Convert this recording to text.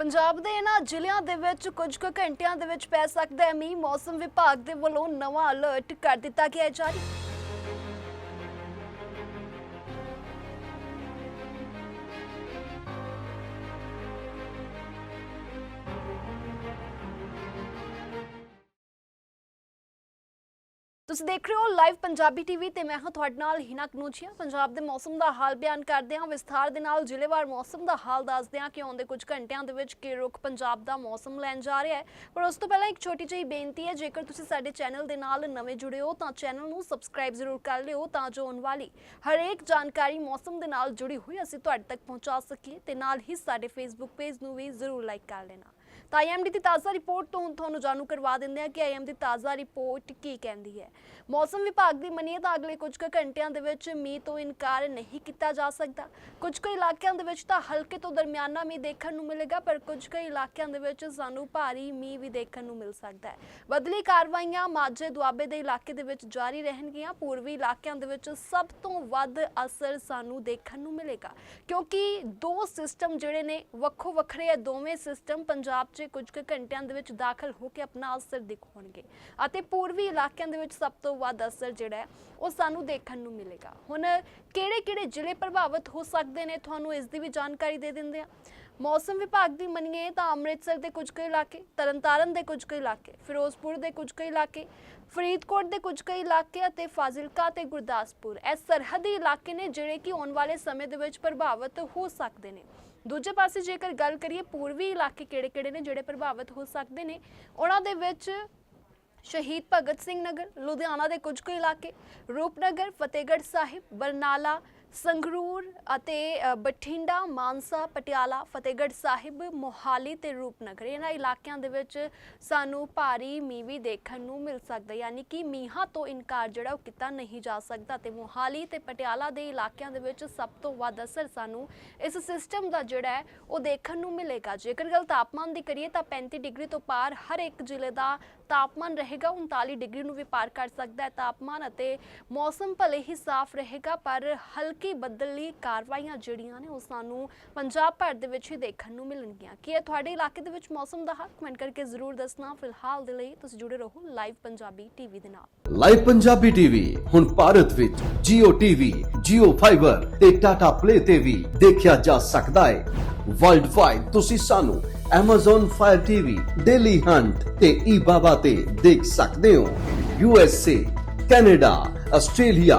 ਪੰਜਾਬ ਦੇ ਇਹਨਾਂ ਜ਼ਿਲ੍ਹਿਆਂ ਦੇ ਵਿੱਚ ਕੁਝ ਕੁ ਘੰਟਿਆਂ ਦੇ ਵਿੱਚ ਪੈ ਸਕਦਾ ਹੈ ਮੀਂਹ। ਮੌਸਮ ਵਿਭਾਗ ਦੇ ਵੱਲੋਂ ਨਵਾਂ ਅਲਰਟ ਕਰ ਦਿੱਤਾ ਗਿਆ ਹੈ ਜਾਰੀ। ਤੁਸੀਂ ਦੇਖ ਰਹੇ ਹੋ ਲਾਈਵ ਪੰਜਾਬੀ ਟੀਵੀ ਤੇ ਮੈਂ ਹਾਂ ਤੁਹਾਡੇ ਨਾਲ ਹਿਨਾ ਕਨੂਚੀਆ। ਪੰਜਾਬ ਦੇ ਮੌਸਮ ਦਾ ਹਾਲ ਬਿਆਨ ਕਰਦੇ ਹਾਂ। ਵਿਸਥਾਰ ਦੇ ਨਾਲ ਜ਼ਿਲ੍ਹੇਵਾਰ ਮੌਸਮ ਦਾ ਹਾਲ ਦੱਸਦੇ ਹਾਂ ਕਿ ਆਉਂਦੇ ਕੁਝ ਘੰਟਿਆਂ ਦੇ ਵਿੱਚ ਕਿ ਰੁਖ ਪੰਜਾਬ ਦਾ ਮੌਸਮ ਲੈਣ ਜਾ ਰਿਹਾ ਹੈ। ਪਰ ਉਸ ਤੋਂ ਪਹਿਲਾਂ ਇੱਕ ਛੋਟੀ ਜਿਹੀ ਬੇਨਤੀ ਹੈ, ਜੇਕਰ ਤੁਸੀਂ ਸਾਡੇ ਚੈਨਲ ਦੇ ਨਾਲ ਨਵੇਂ ਜੁੜੇ ਹੋ ਤਾਂ ਚੈਨਲ ਨੂੰ ਸਬਸਕ੍ਰਾਈਬ ਜ਼ਰੂਰ ਕਰ ਲਿਓ ਤਾਂ ਜੋ ਆਉਣ ਵਾਲੀ ਹਰੇਕ ਜਾਣਕਾਰੀ ਮੌਸਮ ਦੇ ਨਾਲ ਜੁੜੀ ਹੋਈ ਅਸੀਂ ਤੁਹਾਡੇ ਤੱਕ ਪਹੁੰਚਾ ਸਕੀਏ ਤੇ ਨਾਲ ਹੀ ਸਾਡੇ ਫੇਸਬੁੱਕ ਪੇਜ ਨੂੰ ਵੀ ਜ਼ਰੂਰ ਲਾਈਕ ਕਰ ਲੈਣਾ। ਤਾਂ ਆਈਐਮਡੀ ਦੀ ਤਾਜ਼ਾ ਰਿਪੋਰਟ ਤੋਂ ਹੁਣ ਤੁਹਾਨੂੰ ਜਾਣੂ ਕਰਵਾ ਦਿੰਦੇ ਹਾਂ ਕਿ ਆਈਐਮ ਦੀ ਤਾਜ਼ਾ ਰਿਪੋਰਟ ਕੀ ਕਹਿੰਦੀ ਹੈ। ਮੌਸਮ ਵਿਭਾਗ ਦੀ ਮੰਨੀਏ ਤਾਂ ਅਗਲੇ ਕੁਝ ਕੁ ਘੰਟਿਆਂ ਦੇ ਵਿੱਚ ਮੀਂਹ ਤੋਂ ਇਨਕਾਰ ਨਹੀਂ ਕੀਤਾ ਜਾ ਸਕਦਾ। ਕੁਝ ਕੁ ਇਲਾਕਿਆਂ ਦੇ ਵਿੱਚ ਤਾਂ ਹਲਕੇ ਤੋਂ ਦਰਮਿਆਨਾ ਮੀਂਹ ਦੇਖਣ ਨੂੰ ਮਿਲੇਗਾ, ਪਰ ਕੁਝ ਕੁ ਇਲਾਕਿਆਂ ਦੇ ਵਿੱਚ ਸਾਨੂੰ ਭਾਰੀ ਮੀਂਹ ਵੀ ਦੇਖਣ ਨੂੰ ਮਿਲ ਸਕਦਾ ਹੈ। ਬਦਲੀ ਕਾਰਵਾਈਆਂ ਮਾਝੇ ਦੁਆਬੇ ਦੇ ਇਲਾਕੇ ਦੇ ਵਿੱਚ ਜਾਰੀ ਰਹਿਣਗੀਆਂ। ਪੂਰਬੀ ਇਲਾਕਿਆਂ ਦੇ ਵਿੱਚ ਸਭ ਤੋਂ ਵੱਧ ਅਸਰ ਸਾਨੂੰ ਦੇਖਣ ਨੂੰ ਮਿਲੇਗਾ, ਕਿਉਂਕਿ ਦੋ ਸਿਸਟਮ ਜਿਹੜੇ ਨੇ ਵੱਖੋ ਵੱਖਰੇ ਆ, ਦੋਵੇਂ ਸਿਸਟਮ ਪੰਜਾਬ 'ਚ ਕੁਝ ਕੁ ਘੰਟਿਆਂ ਦੇ ਵਿੱਚ ਦਾਖਲ ਹੋ ਕੇ ਆਪਣਾ ਅਸਰ ਦਿਖਾਉਣਗੇ। ਅਤੇ ਪੂਰਬੀ ਇਲਾਕਿਆਂ ਦੇ ਵਿੱਚ ਸਭ ਤੋਂ ਵੱਧ ਅਸਰ ਜਿਹੜਾ ਹੈ, ਉਹ ਸਾਨੂੰ ਦੇਖਣ ਨੂੰ ਮਿਲੇਗਾ। ਹੁਣ ਕਿਹੜੇ-ਕਿਹੜੇ ਜ਼ਿਲ੍ਹੇ ਪ੍ਰਭਾਵਿਤ ਹੋ ਸਕਦੇ ਨੇ? ਤੁਹਾਨੂੰ ਇਸ ਦੀ ਵੀ ਜਾਣਕਾਰੀ ਦੇ ਦਿੰਦੇ ਆ ਮੌਸਮ ਵਿਭਾਗ ਦੀ ਮੰਨੀਏ ਤਾਂ ਅੰਮ੍ਰਿਤਸਰ ਦੇ ਕੁਝ ਕੁ ਇਲਾਕੇ, ਤਰਨਤਾਰਨ ਦੇ ਕੁਝ ਕੁ ਇਲਾਕੇ, ਫਿਰੋਜ਼ਪੁਰ ਦੇ ਕੁਝ ਕੁ ਇਲਾਕੇ, ਫਰੀਦਕੋਟ ਦੇ ਕੁਝ ਕੁ ਇਲਾਕੇ ਅਤੇ ਫਾਜ਼ਿਲਕਾ ਤੇ ਗੁਰਦਾਸਪੁਰ ਇਹ ਸਰਹੱਦੀ ਇਲਾਕੇ ਨੇ ਜਿਹੜੇ ਕਿ ਆਉਣ ਵਾਲੇ ਸਮੇਂ ਦੇ ਵਿੱਚ ਪ੍ਰਭਾਵਿਤ ਹੋ ਸਕਦੇ ਨੇ। ਦੂਜੇ ਪਾਸੇ ਜੇਕਰ ਗੱਲ ਕਰੀਏ ਪੂਰਬੀ ਇਲਾਕੇ ਕਿਹੜੇ-ਕਿਹੜੇ ਨੇ ਜਿਹੜੇ ਪ੍ਰਭਾਵਿਤ ਹੋ ਸਕਦੇ ਨੇ, ਉਹਨਾਂ ਦੇ ਵਿੱਚ ਸ਼ਹੀਦ ਭਗਤ ਸਿੰਘ ਨਗਰ, ਲੁਧਿਆਣਾ ਦੇ ਕੁਝ ਕੁ ਇਲਾਕੇ, ਰੂਪਨਗਰ, ਫਤਿਹਗੜ੍ਹ ਸਾਹਿਬ, ਬਰਨਾਲਾ ਸੰਗਰੂਰ ਅਤੇ ਬਠਿੰਡਾ, ਮਾਨਸਾ, ਪਟਿਆਲਾ, ਫਤਿਹਗੜ੍ਹ ਸਾਹਿਬ, ਮੋਹਾਲੀ ਤੇ ਰੂਪਨਗਰ, ਇਹਨਾਂ ਇਲਾਕਿਆਂ ਦੇ ਵਿੱਚ ਸਾਨੂੰ ਭਾਰੀ ਮੀਂਹ ਵੀ ਦੇਖਣ ਨੂੰ ਮਿਲ ਸਕਦਾ, ਯਾਨੀ ਕਿ ਮੀਂਹਾਂ ਤੋਂ ਇਨਕਾਰ ਜਿਹੜਾ ਉਹ ਕੀਤਾ ਨਹੀਂ ਜਾ ਸਕਦਾ ਤੇ ਮੋਹਾਲੀ ਤੇ ਪਟਿਆਲਾ ਦੇ ਇਲਾਕਿਆਂ ਦੇ ਵਿੱਚ ਸਭ ਤੋਂ ਵੱਧ ਅਸਰ ਸਾਨੂੰ ਇਸ ਸਿਸਟਮ ਦਾ ਜਿਹੜਾ ਹੈ, ਉਹ ਦੇਖਣ ਨੂੰ ਮਿਲੇਗਾ। ਜੇਕਰ ਗੱਲ ਤਾਪਮਾਨ ਦੀ ਕਰੀਏ ਤਾਂ 35 ਡਿਗਰੀ ਤੋਂ ਪਾਰ ਹਰ ਇੱਕ ਜ਼ਿਲ੍ਹੇ ਦਾ ਤਾਪਮਾਨ ਰਹੇਗਾ 39 ਡਿਗਰੀ ਨੂੰ ਵੀ ਪਾਰ ਕਰ ਸਕਦਾ ਹੈ ਤਾਪਮਾਨ ਅਤੇ ਮੌਸਮ ਭਲੇ ਹੀ ਸਾਫ਼ ਰਹੇਗਾ, ਪਰ ਹਲਕੀ ਬੱਦਲੀ ਕਾਰਵਾਈਆਂ ਜਿਹੜੀਆਂ ਨੇ ਉਹ ਸਾਨੂੰ ਪੰਜਾਬ ਭਰ ਦੇ ਵਿੱਚ ਹੀ ਦੇਖਣ ਨੂੰ ਮਿਲਣਗੀਆਂ। ਕੀ ਇਹ ਤੁਹਾਡੇ ਇਲਾਕੇ ਦੇ ਵਿੱਚ ਮੌਸਮ ਦਾ ਹਾਲ ਕਮੈਂਟ ਕਰਕੇ ਜ਼ਰੂਰ ਦੱਸਣਾ। ਫਿਲਹਾਲ ਦੇ ਲਈ ਤੁਸੀਂ ਜੁੜੇ ਰਹੋ ਲਾਈਵ ਪੰਜਾਬੀ ਟੀਵੀ ਦੇ ਨਾਲ। ਲਾਈਵ ਪੰਜਾਬੀ ਟੀਵੀ ਹੁਣ ਭਾਰਤ ਵਿੱਚ Jio TV, Jio Fiber ਤੇ Tata Play ਤੇ ਵੀ ਦੇਖਿਆ ਜਾ ਸਕਦਾ ਹੈ। ਵਰਲਡ ਵਾਈਡ ਤੁਸੀਂ ਸਾਨੂੰ Amazon Fire TV, Daily Hunt ਤੇ eBaba ਤੇ ਦੇਖ ਸਕਦੇ ਹੋ। USA, Canada, Australia,